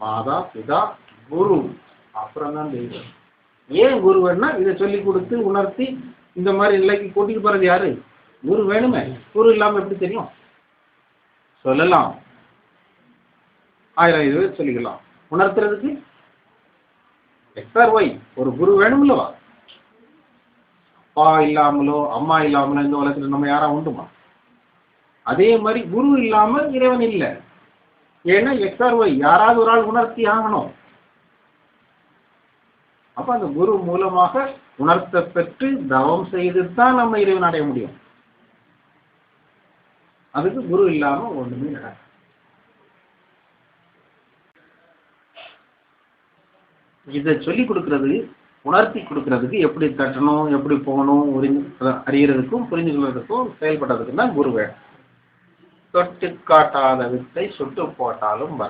மாதா பிதா குரு. அப்புறம் தான் தெய்வம். ஏன் குரு வேணும்னா இதை சொல்லி கொடுத்து உணர்த்தி இந்த மாதிரி நிலைக்கு கூட்டிட்டு போறது யாரு? குரு வேணுமே. குரு இல்லாம எப்படி தெரியும்? சொல்லலாம். ஆயிரம் இது சொல்லிக்கலாம். உணர்த்துறதுக்கு? எக்ஸ்ஆர் ஒய் ஒரு குரு வேணும்லவா அப்பா இல்லாமலோ அம்மா இல்லாமலோ இந்த உலகத்துல நம்ம யாரா உண்டுமா? அதே மாதிரி குரு இல்லாம இறைவன் இல்லை. ஏன்னா எக்ஸ்ஆர்ஒய் யாராவது ஒரு ஆள் உணர்த்தி ஆகணும். அப்ப அந்த குரு மூலமாக உணர்த்த பெற்று தவம் செய்து தான் நம்ம இறைவன் அடைய முடியும். அதுக்கு குரு இல்லாம ஒண்ணுமே நடக்கும் இதை சொல்லி கொடுக்கறது உணர்த்தி கொடுக்கறதுக்கு எப்படி தட்டணும் எப்படி போகணும் உறிஞ்சு அறியறதுக்கும் புரிஞ்சு கொள்வதற்கும் செயல்படுறதுக்கும் தான் குரு வேணும். தொட்டு காட்டாத வித்தை சுட்டு போட்டாலும் வர